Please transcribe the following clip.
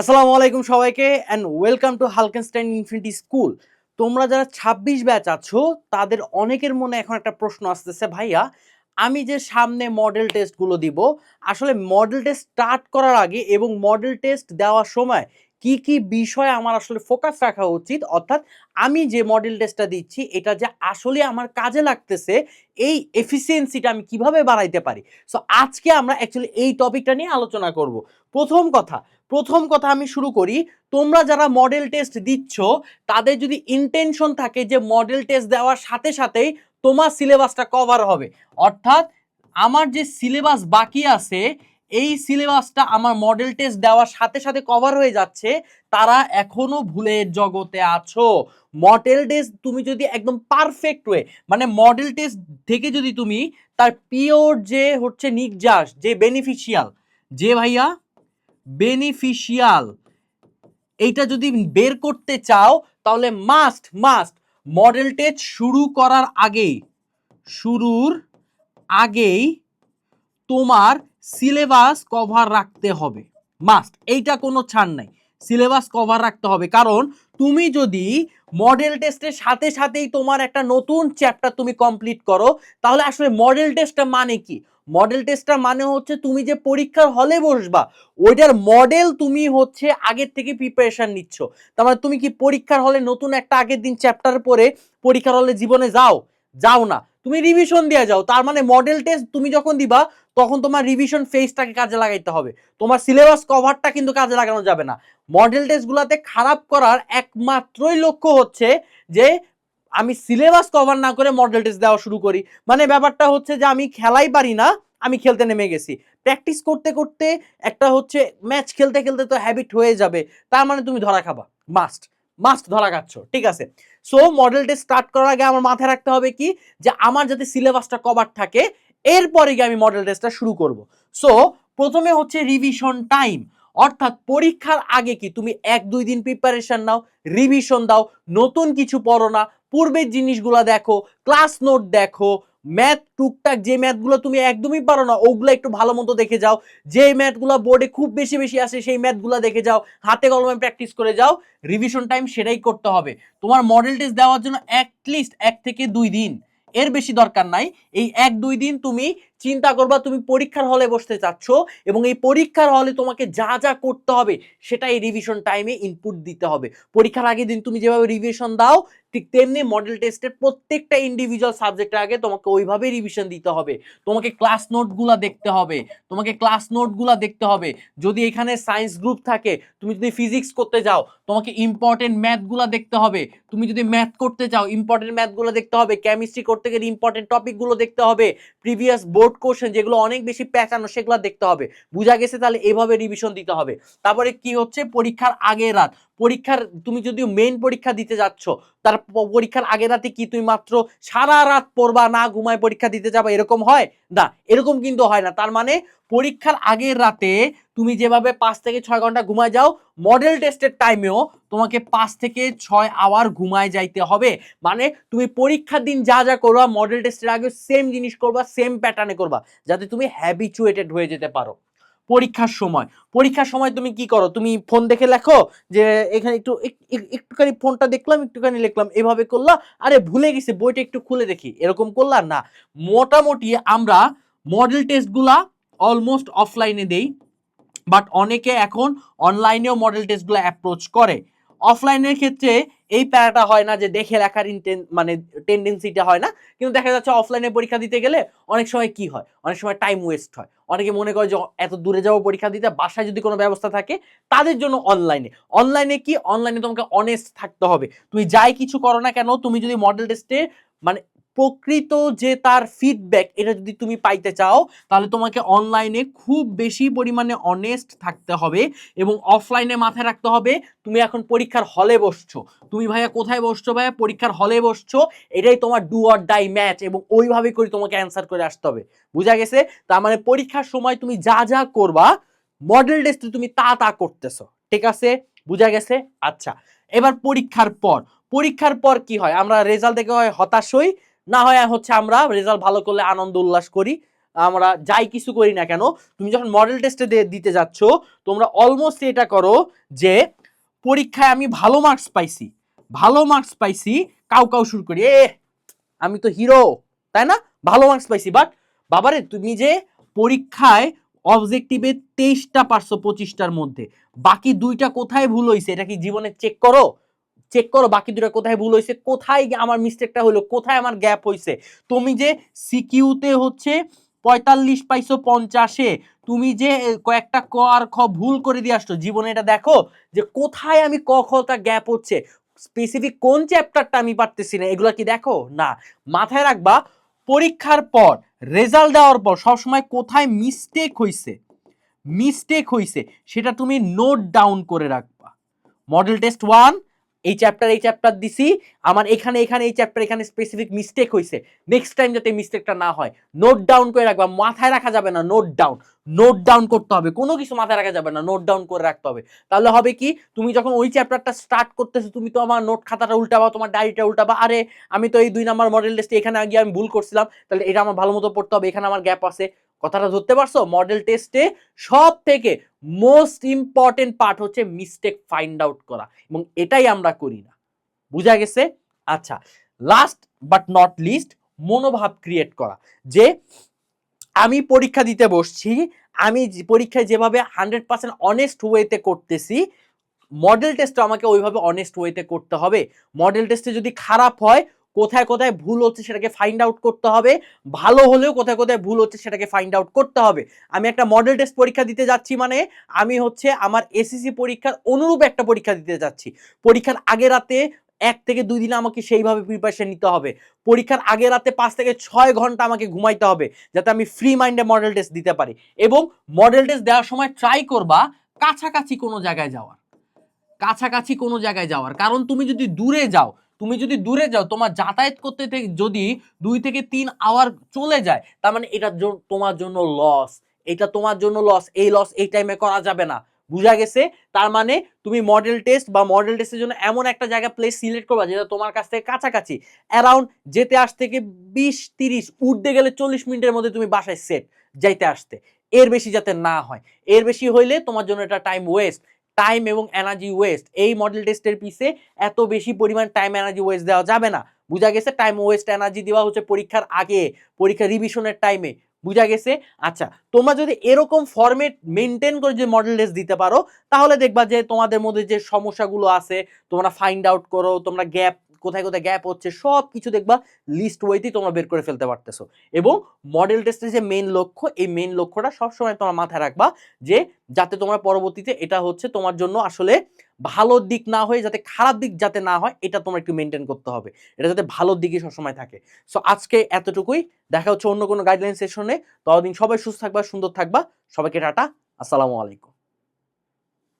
আসসালামু আলাইকুম সবাইকে and welcome to Halkenstein infinity school তোমরা যারা ছাব্বিশ ব্যাচ আছো, তাদের অনেকের মনে এখন একটা প্রশ্ন আসতেছে, ভাইয়া আমি যে সামনে মডেল টেস্টগুলো দিব, আসলে মডেল টেস্ট স্টার্ট করার আগে এবং মডেল টেস্ট দেওয়ার সময় কি কি বিষয়ে আমার আসলে ফোকাস রাখা উচিত, অর্থাৎ আমি যে মডেল টেস্টটা দিচ্ছি, এটা যে আসলে আমার কাজে লাগতেছে, এই এফিসিয়েন্সিটা আমি কীভাবে বাড়াইতে পারি? সো আজকে আমরা অ্যাকচুয়ালি এই টপিকটা নিয়ে আলোচনা করব। প্রথম কথা প্রথম কথা আমি শুরু করি, তোমরা যারা মডেল টেস্ট দিচ্ছ, তাদের যদি ইন্টেনশন থাকে যে মডেল টেস্ট দেওয়ার সাথে সাথেই তোমার সিলেবাসটা কভার হবে। অর্থাৎ আমার যে সিলেবাস বাকি আছে, এই সিলেবাসটা আমার মডেল টেস্ট দেওয়ার সাথে সাথে কভার হয়ে যাচ্ছে, তারা এখনও ভুলের জগতে আছো। মডেল টেস্ট তুমি যদি একদম পারফেক্ট ওয়ে মানে মডেল টেস্ট থেকে যদি তুমি তার পিওর যে হচ্ছে নির্যাস, যে বেনিফিশিয়াল যে ভাইয়া বেনিফিশিয়াল এইটা যদি বের করতে চাও, তাহলে মাস্ট মাস্ট মডেল টেস্ট শুরু করার আগেই শুরুর আগেই তোমার সিলেবাস কভার রাখতে হবে। মাস্ট এইটা কোনো ছাড় নাই। সিলেবাস কভার রাখতে হবে। কারণ তুমি যদি মডেল টেস্টের সাথে সাথেই তোমার একটা নতুন চ্যাপ্টার তুমি কমপ্লিট করো, তাহলে আসলে মডেল টেস্টটা মানে কি? মডেল টেস্টটা মানে হচ্ছে তুমি যে পরীক্ষার হলে বসবা, ওইটার মডেল তুমি হচ্ছে আগের থেকে প্রিপারেশন নিচ্ছ। তার মানে তুমি কি পরীক্ষার হলে নতুন একটা আগের দিন চ্যাপ্টার পরে পরীক্ষার হলে জীবনে যাও? যাও না। তুমি রিভিশন দেওয়া যাও। তার মানে মডেল টেস্ট তুমি যখন দিবা, তখন তোমার রিভিশন ফেজটাকে কাজে লাগাইতে হবে। তোমার সিলেবাস কভারটা কিন্তু কাজে লাগানো যাবে না। মডেল টেস্টগুলোতে খারাপ করার একমাত্রই লক্ষ্য হচ্ছে যে আমি সিলেবাস কভার না করে মডেল টেস্ট দেওয়া শুরু করি। মানে ব্যাপারটা হচ্ছে যে আমি খেলাই পারি না, আমি খেলতে নেমে গেছি। প্র্যাকটিস করতে করতে একটা হচ্ছে ম্যাচ খেলতে খেলতে তো হ্যাবিট হয়ে যাবে। তার মানে তুমি ধরা খাবা। মাস্ট মাস্ট ধরা খাচ্ছ। ঠিক আছে? সো মডেল টেস্ট স্টার্ট করার আগে আমার মাথায় রাখতে হবে কি? যে আমার যাতে সিলেবাসটা কভার থাকে, এরপরে গিয়ে আমি মডেল টেস্টটা শুরু করব। সো প্রথমে হচ্ছে রিভিশন টাইম অর্থাৎ পরীক্ষার আগে কি? তুমি এক দুই দিন প্রিপারেশন নাও রিভিশন দাও, নতুন কিছু পড়ো না পূর্বের জিনিসগুলো দেখো ক্লাস নোট দেখো ম্যাথ টুকটাক যে ম্যাথগুলো তুমি একদমই পারো না, ওগুলো একটু ভালো মতো দেখে যাও। যে ম্যাথগুলো বোর্ডে খুব বেশি বেশি আসে, সেই ম্যাথগুলো দেখে যাও। হাতে কলমে প্র্যাকটিস করে যাও। রিভিশন টাইম সেটাই করতে হবে। তোমার মডেল টেস্ট দেওয়ার জন্য অ্যাটলিস্ট এক থেকে দুই দিন। এর বেশি দরকার নাই। এই এক দুই দিন তুমি চিন্তা করবা, তুমি পরীক্ষার হলে বসতে চাচ্ছ এবং এই পরীক্ষার হলে তোমাকে যা যা করতে হবে, সেটা এই রিভিশন টাইমে ইনপুট দিতে হবে। পরীক্ষার আগের দিন তুমি যেভাবে রিভিশন দাও ঠিক তেমনি মডেল টেস্টের প্রত্যেকটা ইন্ডিভিজুয়াল সাবজেক্টের আগে তোমাকে ওইভাবে রিভিশন দিতে হবে। তোমাকে ক্লাস নোটগুলা দেখতে হবে। তোমাকে ক্লাস নোটগুলা দেখতে হবে। যদি এখানে সায়েন্স গ্রুপ থাকে, তুমি যদি ফিজিক্স করতে যাও, তোমাকে ইম্পর্টেন্ট ম্যাথগুলা দেখতে হবে। তুমি যদি ম্যাথ করতে চাও ইম্পর্টেন্ট ম্যাথগুলো দেখতে হবে। কেমিস্ট্রি করতে গেলে ইম্পর্টেন্ট টপিকগুলো দেখতে হবে। প্রিভিয়াস বোর্ড কোশ্চেন যেগুলো অনেক বেশি প্যাঁচানো সেগুলো দেখতে হবে। বুঝা গেছে তাহলে এভাবে রিভিশন দিতে হবে। তারপরে কি হচ্ছে? পরীক্ষার আগের রাত। পরীক্ষার, তুমি যদি মেইন পরীক্ষা দিতে যাচ্ছ, তার পরীক্ষার আগের রাতে কি তুমি মাত্র সারা রাত পড়বা না ঘুমায় পরীক্ষা দিতে যাবা, এরকম হয়? না, এরকম কিন্তু হয় না। তার মানে পরীক্ষার আগের রাতে তুমি যেভাবে পাঁচ থেকে ছয় ঘণ্টা ঘুমায় যাও মডেল টেস্টের টাইমেও তোমাকে পাঁচ থেকে ছয় আওয়ার ঘুমায় যাইতে হবে। মানে তুমি পরীক্ষার দিন যা যা করবা মডেল টেস্টের আগে সেম জিনিস করবা সেম প্যাটার্নে করবা, যাতে তুমি হ্যাবিচুয়েটেড হয়ে যেতে পারো। পরীক্ষার সময়। পরীক্ষার সময় তুমি কি করো? তুমি ফোন দেখে লেখো যে এখানে একটু এক- এক- একটুখানি ফোনটা দেখলাম, একটুখানি লিখলাম। এভাবে করলা, আরে ভুলে গেছে, বইটা একটু খুলে দেখি, এরকম করলা? না। মোটামুটি আমরা মডেল টেস্টগুলা অলমোস্ট অফলাইনে দেই বাট অনেকে এখন অনলাইনেও মডেল টেস্টগুলো অ্যাপ্রোচ করে। অফলাইনের ক্ষেত্রে এই প্যারাটা হয় না যে দেখে লেখার ইন্টেন মানে টেন্ডেন্সিটা হয় না। কিন্তু দেখা যাচ্ছে অফলাইনে পরীক্ষা দিতে গেলে অনেক সময় কি হয়? অনেক সময় টাইম ওয়েস্ট হয়। অনেকে মনে করে যে এত দূরে যাব পরীক্ষা দিতে, বাসায় যদি কোনো ব্যবস্থা থাকে, তাদের জন্য অনলাইনে অনলাইনে কি? অনলাইনে তোমাকে অনেস্ট থাকতে হবে। তুমি যাই কিছু করো না কেন, তুমি যদি মডেল টেস্টে মানে প্রকৃত যে তার ফিডব্যাক এটা যদি তুমি পাইতে চাও, তাহলে তোমাকে অনলাইনে খুব বেশি পরিমাণে অনেস্ট থাকতে হবে এবং অফলাইনে মাথায় রাখতে হবে, তুমি এখন পরীক্ষার হলে বসছো। তুমি ভাইয়া কোথায় বসছো ভাইয়া? পরীক্ষার হলে বসছো, এটাই তোমার ডু অর ডাই ম্যাচ এবং ওইভাবে করে তোমাকে অ্যান্সার করে আসতে হবে। বুঝা গেছে? তার মানে পরীক্ষার সময় তুমি যা যা করবা মডেল টেস্টে তুমি তা তা করতেছো। ঠিক আছে? বুঝা গেছে? আচ্ছা। এবার পরীক্ষার পর। পরীক্ষার পর কি হয়? আমরা রেজাল্ট দেখে হয় হতাশ হই না হয় হচ্ছে আমরা রেজাল্ট ভালো করলে আনন্দ উল্লাস করি, আমরা যাই কিছু করি না কেন, তুমি যখন মডেল টেস্টে দিতে যাচ্ছ, তোমরা অলমোস্ট এটা করো যে পরীক্ষায় আমি ভালো মার্কস পাইছি, ভালো মার্কস পাইছি, কাউ কাউ শুরু করি, এ, আমি তো হিরো তাই না? ভালো মার্কস পাইছি বাট বাবারে, তুমি যে পরীক্ষায় অবজেক্টিভে তেইশটা পারছ পঁচিশটার মধ্যে, বাকি দুইটা কোথায় ভুল হয়েছে এটা কি জীবনে চেক করো? চেক করো, বাকি দুটো কোথায় ভুল হয়েছে, কোথায় আমার মিস্টেকটা হলো, কোথায় আমার গ্যাপ হয়েছে। তুমি যে সিকিউতে হচ্ছে পঁয়তাল্লিশ পাইছো পঞ্চাশে, তুমি যে কয়েকটা ক আর খ ভুল করে দিয়ে আসছো, জীবনে এটা দেখো যে কোথায় আমি ক খটা গ্যাপ হচ্ছে। স্পেসিফিক কোন চ্যাপ্টারটা আমি পারতেছি না, এগুলো কি দেখো? না। মাথায় রাখবা, পরীক্ষার পর রেজাল্ট দেওয়ার পর সবসময় কোথায় মিস্টেক হইছে মিস্টেক হইছে, সেটা তুমি নোট ডাউন করে রাখবা। মডেল টেস্ট ওয়ান এই চ্যাপ্টার এই চ্যাপ্টার দিছি। আমার এখানে এখানে, এই চ্যাপ্টার এখানে স্পেসিফিক মিস্টেক হইছে। নেক্সট টাইম যাতে মিস্টেকটা না হয় নোট ডাউন করে রাখবা। মাথায় রাখা যাবে না নোট ডাউন নোট ডাউন করতে হবে। কোনো কিছু মাথায় রাখা যাবে না নোট ডাউন করে রাখতে হবে। তাহলে হবে কি, তুমি যখন ওই চ্যাপ্টারটা স্টার্ট করতেছো, তুমি তো আমার নোট খাতাটা উল্টাবা, তোমার ডায়েরিটা উল্টাবা। আরে, আমি তো এই দুই নাম্বার মডেল টেস্টে এখানে গিয়ে আমি ভুল করছিলাম। তাহলে এটা আমার ভালো মতো পড়তে হবে, এখানে আমার গ্যাপ আছে। কথাটা ধরতে পারছ? মডেল টেস্টে সব থেকে মোস্ট ইম্পর্টেন্ট পার্ট হচ্ছে মিস্টেক ফাইন্ড আউট করা। এবং এটাই আমরা করি না। বুঝা গেছে? আচ্ছা লাস্ট বাট নট লিস্ট মনোভাব ক্রিয়েট করা। যে আমি পরীক্ষা দিতে বসছি, আমি পরীক্ষায় যেভাবে হান্ড্রেড পার্সেন্ট অনেস্ট ওয়েতে করতেছি মডেল টেস্টও আমাকে ওইভাবে অনেস্ট ওয়েতে করতে হবে। মডেল টেস্টে যদি খারাপ হয় কোথায় কোথায় ভুল হচ্ছে সেটাকে ফাইন্ড আউট করতে হবে। ভালো হলেও কোথায় কোথায় ভুল হচ্ছে সেটাকে ফাইন্ড আউট করতে হবে। আমি একটা মডেল টেস্ট পরীক্ষা দিতে যাচ্ছি মানে আমি হচ্ছে আমার এসএসসি পরীক্ষার অনুরূপ একটা পরীক্ষা দিতে যাচ্ছি। পরীক্ষার আগে রাতে এক থেকে দুই দিন আমাকে সেইভাবে প্রিপারেশন নিতে হবে। পরীক্ষার আগে রাতে পাঁচ থেকে ছয় ঘণ্টা আমাকে ঘুমাইতে হবে যাতে আমি ফ্রি মাইন্ডে মডেল টেস্ট দিতে পারি এবং মডেল টেস্ট দেওয়ার সময় ট্রাই করবা কাছাকাছি কোনো জায়গায় যাওয়ার। কাছাকাছি কোনো জায়গায় যাওয়ার। কারণ তুমি যদি দূরে যাও তুমি যদি দূরে যাও, তোমার যাতায়াত করতে থেকে যদি দুই থেকে তিন আওয়ার চলে যায়, তার মানে এটা তোমার জন্য লস এটা তোমার জন্য লস এই লস এই টাইমে করা যাবে না। বুঝা গেছে? তার মানে তুমি মডেল টেস্ট বা মডেল টেস্টের জন্য এমন একটা জায়গা প্লেস সিলেক্ট করবা যেটা তোমার কাছ থেকে কাছাকাছি। অ্যারাউন্ড যেতে আসতে থেকে বিশ, তিরিশ, উঠতে গেলে চল্লিশ মিনিটের মধ্যে তুমি বাসায় সেট যাইতে আসতে। এর বেশি যাতে না হয়। এর বেশি হইলে তোমার জন্য এটা টাইম ওয়েস্ট টাইম এবং এনার্জি ওয়েস্ট এই মডেল টেস্টের পিসে এত বেশি পরিমাণ টাইম এনার্জি ওয়েস্ট দেওয়া যাবে না। বুঝা গেছে টাইম ওয়েস্ট এনার্জি দেওয়া হচ্ছে পরীক্ষার আগে, পরীক্ষা রিভিশনের টাইমে বুঝা গেছে? আচ্ছা তোমরা যদি এরকম ফর্মেট মেনটেন করে যে মডেল টেস্ট দিতে পারো, তাহলে দেখবা যে তোমাদের মধ্যে যে সমস্যাগুলো আছে, তোমরা ফাইন্ড আউট করো, তোমরা গ্যাপ কোথায় কোথায় গ্যাপ হচ্ছে সব কিছু দেখবা লিস্ট ওয়েতেই তোমরা বের করে ফেলতে পারতেছো। এবং মডেল টেস্টের যে মেন লক্ষ্য, এই মেন লক্ষ্যটা সবসময় তোমার মাথায় রাখবা যে যাতে তোমরা পরবর্তীতে এটা হচ্ছে তোমার জন্য আসলে ভালো দিক না হয়ে যাতে খারাপ দিক যাতে না হয়, এটা তোমরা একটু মেনটেন করতে হবে। এটা যাতে ভালো দিকই সবসময় থাকে। সো আজকে এতটুকুই। দেখা হচ্ছে অন্য কোনো গাইডলাইন সেশনে ততদিন সবাই সুস্থ থাকবা, সুন্দর থাকবা। সবাইকে টাটা। আসসালামু আলাইকুম।